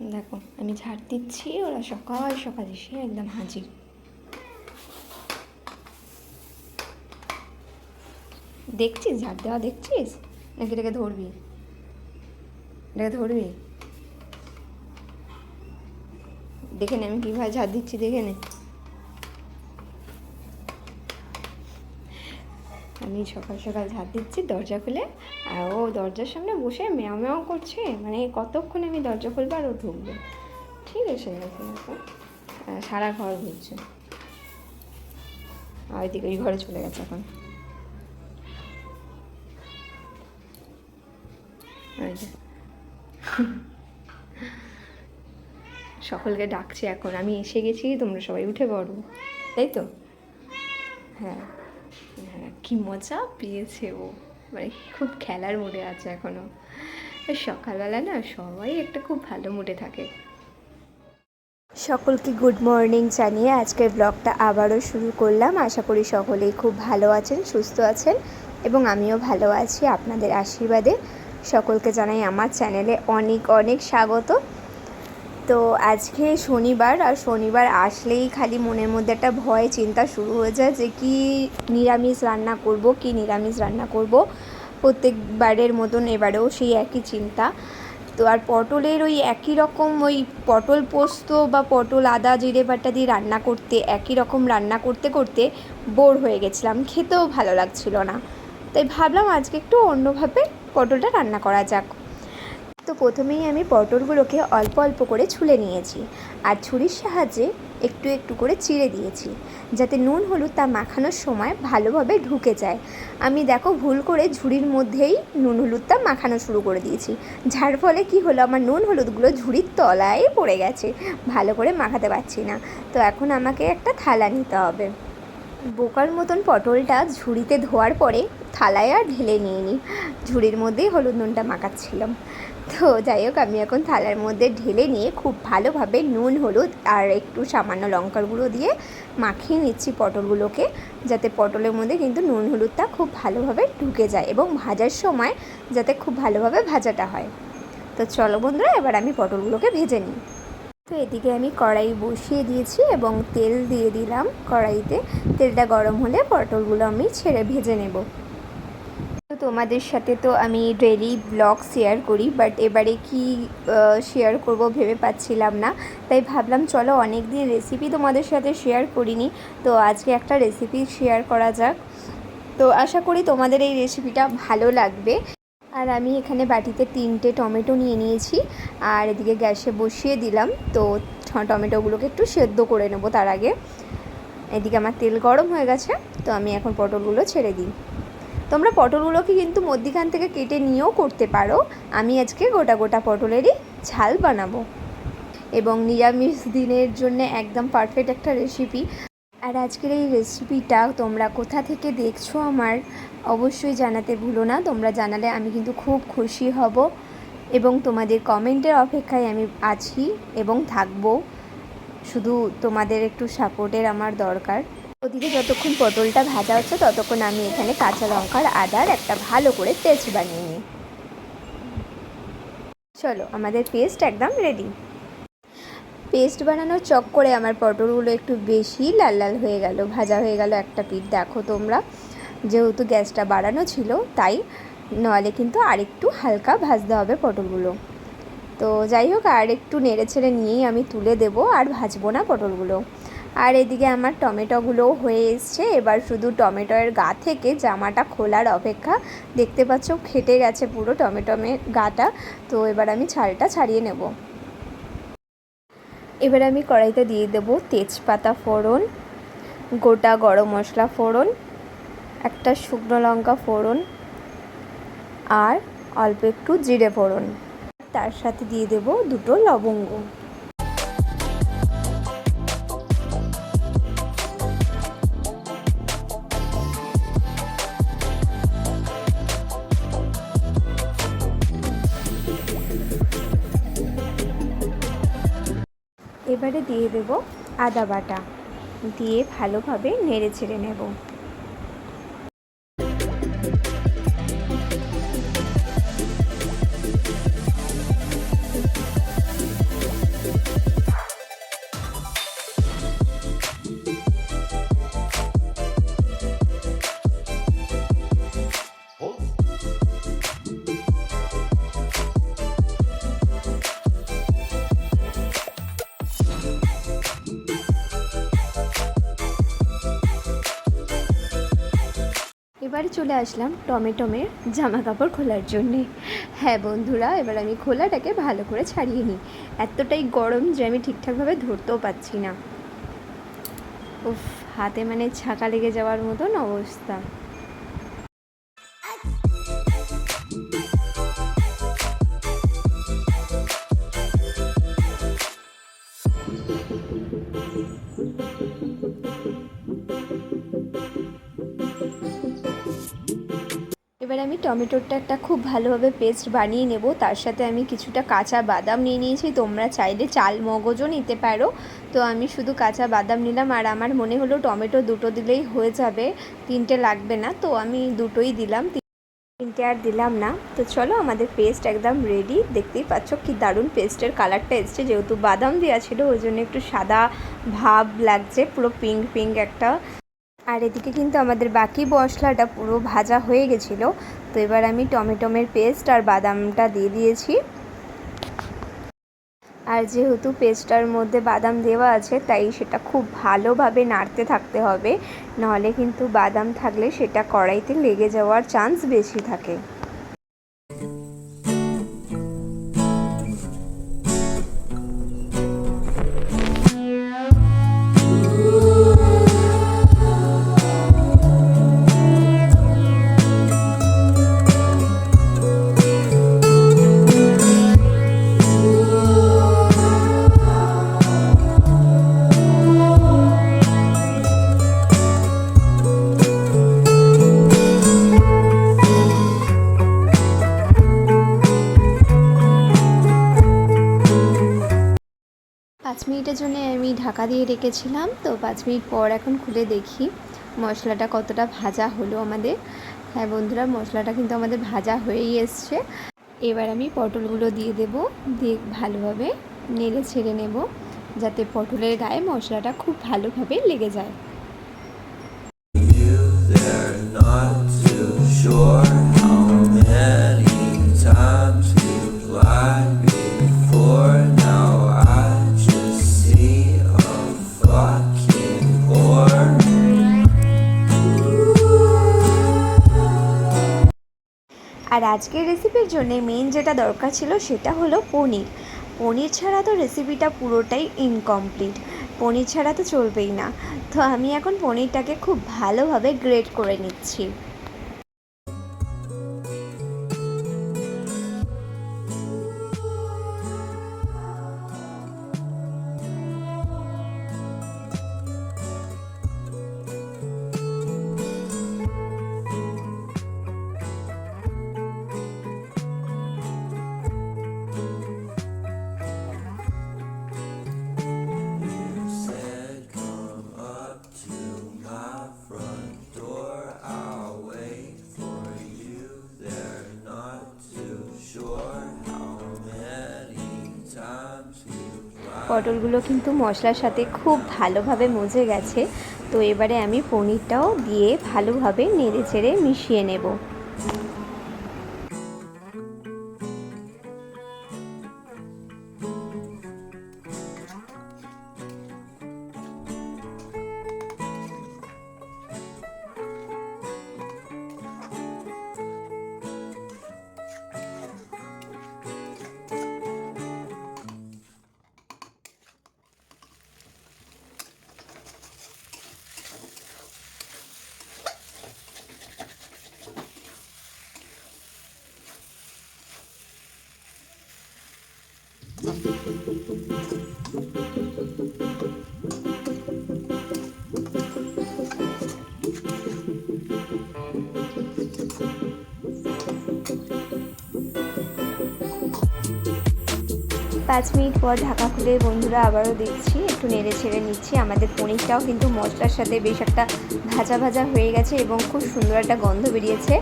দেখো, আমি ঝাড় দিচ্ছি, ওরা সকাল সকাল এসে একদম হাজির। দেখছিস? ঝাড় দেওয়া দেখছিস? নাকি এটাকে ধরবি? এটাকে ধরবি? দেখে নে, আমি কীভাবে ঝাড় দিচ্ছি, দেখে নে। আমি সকাল সকাল ঝাড় দিচ্ছি দরজা খুলে, আর ও দরজার সামনে বসে ম্যাও ম্যাও করছে মানে কতক্ষণ আমি দরজা খুলবো আর ও ঢুকবে? ঠিক আছে এখন সারা ঘর ঘুরছে। আর ওইদিকে ওই ঘরে চলে গেছে এখন। সকলকে ডাকছে এখন, আমি এসে গেছি, তোমরা সবাই উঠে পড়ো। তাই তো? হ্যাঁ। কি মজা পেয়েছে ও। মানে খুব খেলার মুডে আছে এখনও সকালবেলা না সবাই একটা খুব ভালো মুডে থাকে। সকলকে গুড মর্নিং জানিয়ে আজকের ব্লগটা আবারও শুরু করলাম। আশা করি সকলেই খুব ভালো আছেন, সুস্থ আছেন এবং আমিও ভালো আছি আপনাদের আশীর্বাদে। সকলকে জানাই আমার চ্যানেলে অনেক অনেক স্বাগত। তো আজকে শনিবার আর শনিবার আসলেই খালি মনের মধ্যে একটা ভয়, চিন্তা শুরু হয়ে যায় যে কি নিরামিষ রান্না করব, কি নিরামিষ রান্না করব। প্রত্যেকবারের মতন এবারেও সেই একই চিন্তা। তো আর পটলের ওই একই রকম ওই পটল পোস্ত বা পটল আদা, জিরে বাটা দিয়ে রান্না করতে, একই রকম রান্না করতে করতে বোর হয়ে গেছিলাম। খেতেও ভালো লাগছিল না। তাই ভাবলাম আজকে একটু অন্যভাবে পটলটা রান্না করা যাক। তো প্রথমেই আমি পটলগুলোকে অল্প অল্প করে ছুলে নিয়েছি আর ছুরির সাহায্যে একটু একটু করে চিড়ে দিয়েছি যাতে নুন হলুদ তা মাখানোর সময় ভালোভাবে ঢুকে যায়। আমি দেখো ভুল করে ঝুড়ির মধ্যেই নুন হলুদটা মাখানো শুরু করে দিয়েছি। যার ফলে কি হলো? আমার নুন হলুদগুলো ঝুড়ির তলায় পড়ে গেছে। ভালো করে মাখাতে পারছি না। তো এখন আমাকে একটা থালা নিতে হবে। বোকার মতন পটলটা ঝুড়িতে ধোয়ার পরে থালায় আর ঢেলে নিয়ে নিই ঝুড়ির মধ্যেই হলুদ নুনটা মাখাচ্ছিলাম। তো যাই হোক, আমি এখন থালার মধ্যে ঢেলে নিয়ে খুব ভালোভাবে নুন, হলুদ আর একটু সামান্য লঙ্কার গুঁড়ো দিয়ে মাখিয়ে নিচ্ছি পটলগুলোকে, যাতে পটলের মধ্যে কিন্তু নুন, হলুদটা খুব ভালোভাবে ঢুকে যায় এবং ভাজার সময় যাতে খুব ভালোভাবে ভাজাটা হয়। তো চলো বন্ধুরা, এবার আমি পটলগুলোকে ভেজে নিই। তো এদিকে আমি কড়াই বসিয়ে দিয়েছি এবং তেল দিয়ে দিলাম কড়াইতে। তেলটা গরম হলে পটলগুলো আমি ছেড়ে ভেজে নেব। তো তোমাদের সাথে তো আমি ডেলি ব্লগ শেয়ার করি বাট এবারে কি শেয়ার করব ভেবে পাচ্ছিলাম না। তাই ভাবলাম চলো অনেক দিন রেসিপি তোমাদের সাথে শেয়ার করিনি, তো আজকে একটা রেসিপি শেয়ার করা যাক। তো আশা করি তোমাদের এই রেসিপিটা ভালো লাগবে। আর আমি এখানে বাটিতে তিনটে টমেটো নিয়ে নিয়েছি, আর এদিকে গ্যাসে বসিয়ে দিলাম, তো টমেটোগুলোকে একটু সেদ্ধ করে নেব তার আগে। এদিকে আমার তেল গরম হয়ে গেছে, তো আমি এখন পটলগুলো ছেড়ে দিই। তোমরা পটলগুলোকে কিন্তু মধ্যিখান থেকে কেটে নিয়েও করতে পারো। আমি আজকে গোটা গোটা পটলেরই ঝাল বানাবো। এবং নিরামিষ দিনের জন্য একদম পারফেক্ট একটা রেসিপি আর আজকের এই রেসিপিটা তোমরা কোথা থেকে দেখছ আমার অবশ্যই জানাতে ভুলো না। তোমরা জানালে আমি কিন্তু খুব খুশি হব। এবং তোমাদের কমেন্টের অপেক্ষায় আমি আছি এবং থাকব। শুধু তোমাদের একটু সাপোর্টের আমার দরকার। ওদিকে যতক্ষণ পটলটা ভাজা হচ্ছে ততক্ষণ আমি এখানে কাঁচা লঙ্কার আদার একটা ভালো করে পেস্ট বানিয়ে নিই। চলো, আমাদের পেস্ট একদম রেডি পেস্ট বানানোর চক্করে আমার পটলগুলো একটু বেশি লাল লাল হয়ে গেল, ভাজা হয়ে গেল একটা পিঠ। দেখো তোমরা, যেহেতু গ্যাসটা বাড়ানো ছিল, তাই নলে কিন্তু আরেকটু হালকা ভাজতে হবে পটলগুলো। তো যাই হোক, আর একটু নেড়ে ছেড়ে নিয়েই আমি তুলে দেবো, আর ভাজবো না পটলগুলো। আর এদিকে আমার টমেটোগুলোও হয়ে এসছে। এবার শুধু টমেটোর গা থেকে জামাটা খোলার অপেক্ষা। দেখতে পাচ্ছ খেটে গেছে পুরো টমেটোমের গাটা। তো এবার আমি ছালটা ছাড়িয়ে নেব। এবার আমি কড়াইতে দিয়ে দেবো তেজপাতা ফোড়ন, গোটা গরম মশলা ফোড়ন, একটা শুকনো লঙ্কা ফোড়ন আর অল্প একটু জিরে ফোড়ন। তার সাথে দিয়ে দেবো দুটো লবঙ্গ। এবারে দিয়ে দেব আদা বাটা। দিয়ে ভালোভাবে নেড়ে ছেড়ে নেব। এবার চলে আসলাম টমেটোমের জামা কাপড় খোলার জন্যে। হ্যাঁ বন্ধুরা, এবার আমি খোলাটাকে ভালো করে ছাড়িয়ে নিই। এতটাই গরম যে আমি ঠিকঠাকভাবে ধরতেও পাচ্ছি না। উফ, হাতে মানে ছাকা লেগে যাওয়ার মতন অবস্থা। এবার আমি টমেটোরটা একটা খুব ভালোভাবে পেস্ট বানিয়ে নেব। তার সাথে আমি কিছুটা কাঁচা বাদাম নিয়ে নিয়েছি। তোমরা চাইলে চাল মগজও নিতে পারো। তো আমি শুধু কাঁচা বাদাম নিলাম আর আমার মনে হলো টমেটো দুটো দিলেই হয়ে যাবে। তিনটে লাগবে না, তো আমি দুটোই দিলাম। তিনটে আর দিলাম না। তো চলো আমাদের পেস্ট একদম রেডি দেখতেই পাচ্ছ কি দারুণ পেস্টের কালারটা এসছে। যেহেতু বাদাম দেওয়া ছিল, ওই জন্য একটু সাদা ভাব লাগছে, পুরো পিঙ্ক পিঙ্ক একটা। আর এদিকে কিন্তু আমাদের বাকি মশলাটা পুরো ভাজা হয়ে গেছিল। তো এবার আমি টমেটোমের পেস্ট আর বাদামটা দিয়ে দিয়েছি। আর যেহেতু পেস্টার মধ্যে বাদাম দেওয়া আছে, তাই সেটা খুব ভালোভাবে নাড়তে থাকতে হবে। নাহলে কিন্তু বাদাম থাকলে সেটা কড়াইতে লেগে যাওয়ার চান্স বেশি থাকে। মিনিটের জন্য আমি ঢাকা দিয়ে রেখেছিলাম, তো পাঁচ মিনিট পর এখন খুলে দেখি মশলাটা কতটা ভাজা হলো আমাদের। হ্যাঁ বন্ধুরা, মশলাটা কিন্তু আমাদের ভাজা হয়েই এসছে। এবার আমি পটলগুলো দিয়ে দেব, দিয়ে ভালোভাবে নেড়ে ছেড়ে নেব, যাতে পটলের গায়ে মশলাটা খুব ভালোভাবে লেগে যায়। Sure. আর আজকের রেসিপির জন্য মেন যেটা দরকার ছিল সেটা হলো পনির। পনির ছাড়া তো রেসিপিটা পুরোটাই ইনকমপ্লিট পনির ছাড়া তো চলবেই না। তো আমি এখন পনিরটাকে খুব ভালোভাবে গ্রেড করে নিচ্ছি। পটলগুলো কিন্তু মশলার সাথে খুব ভালোভাবে মজে গেছে। তো এবারে আমি পনিরটাও দিয়ে ভালোভাবে নেড়ে চেড়ে মিশিয়ে নেব। পাঁচ মিনিট পর ঢাকা খুলে বন্ধুরা আবারও দেখছি, একটু নেড়ে ছেড়ে নিচ্ছি। আমাদের পনিরটাও কিন্তু মশলার সাথে বেশ একটা ভাজা ভাজা হয়ে গেছে এবং খুব সুন্দর একটা গন্ধ বেরিয়েছে।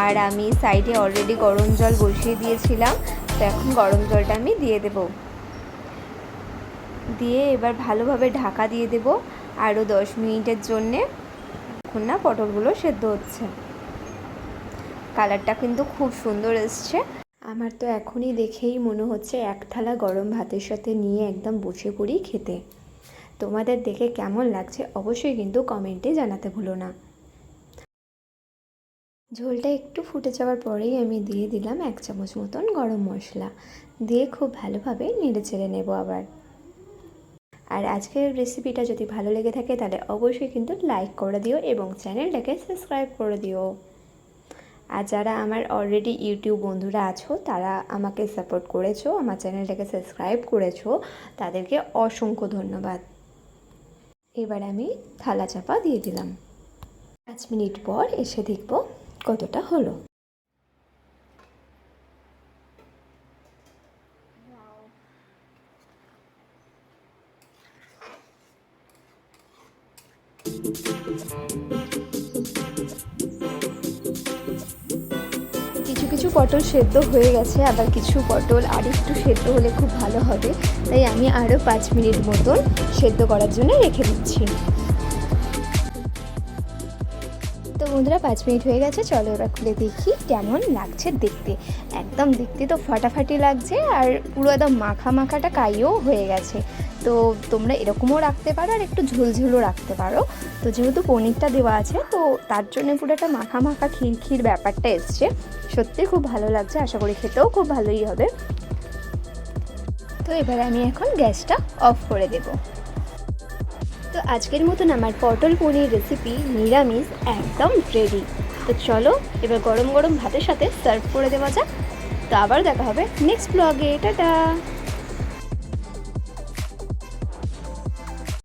আর আমি সাইডে অলরেডি গরম জল বসিয়ে দিয়েছিলাম। তো এখন গরম জলটা আমি দিয়ে দেব। দিয়ে এবার ভালোভাবে ঢাকা দিয়ে দেব। আরও দশ মিনিটের জন্যে এখন না পটলগুলো সেদ্ধ হচ্ছে। কালারটা কিন্তু খুব সুন্দর এসছে। আমার তো এখনই দেখেই মনে হচ্ছে এক থালা গরম ভাতের সাথে নিয়ে একদম বসে পড়ি খেতে। তোমাদের দেখে কেমন লাগছে অবশ্যই কিন্তু কমেন্টে জানাতে ভুলো না। ঝোলটা একটু ফুটে যাওয়ার পরেই আমি দিয়ে দিলাম এক চামচ মতন গরম মশলা। দিয়ে খুব ভালোভাবে নেড়ে চেড়ে নেব আবার। আর আজকের রেসিপিটা যদি ভালো লেগে থাকে তাহলে অবশ্যই কিন্তু লাইক করে দিও এবং চ্যানেলটাকে সাবস্ক্রাইব করে দিও। আর যারা আমার অলরেডি ইউটিউব বন্ধুরা আছো, তারা আমাকে সাপোর্ট করেছ, আমার চ্যানেলটাকে সাবস্ক্রাইব করেছ, তাদেরকে অসংখ্য ধন্যবাদ। এবার আমি থালা চাপা দিয়ে দিলাম। পাঁচ মিনিট পর এসে দেখব কতটা হলো? কিছু কিছু পটল সেদ্ধ হয়ে গেছে, আবার কিছু পটল আর একটু সেদ্ধ হলে খুব ভালো হবে। তাই আমি আরও পাঁচ মিনিট মতন সেদ্ধ করার জন্য রেখে দিচ্ছি। তো বন্ধুরা, পাঁচ মিনিট হয়ে গেছে, চলো এবার খুলে দেখি কেমন লাগছে দেখতে। একদম দেখতে তো ফাটাফাটি লাগছে, আর পুরো একদম মাখা মাখাটা কাইও হয়ে গেছে। তো তোমরা এরকমও রাখতে পারো, আর একটু ঝোলঝোলও রাখতে পারো। তো যেহেতু পনিরটা দেওয়া আছে, তো তার জন্য পুরো একটা মাখা মাখা ক্ষীর ব্যাপারটা এসছে। সত্যি খুব ভালো লাগছে, আশা করি খেতেও খুব ভালোই হবে। তো এবারে আমি এখন গ্যাসটা অফ করে দেবো। তো আজকের মতন আমার পটল পনির রেসিপি নিরামিষ, একদম রেডি তো চলো, এবার গরম গরম ভাতের সাথে সার্ভ করে দেওয়া যাক। তো আবার দেখা হবে নেক্সট ব্লগে টাটা!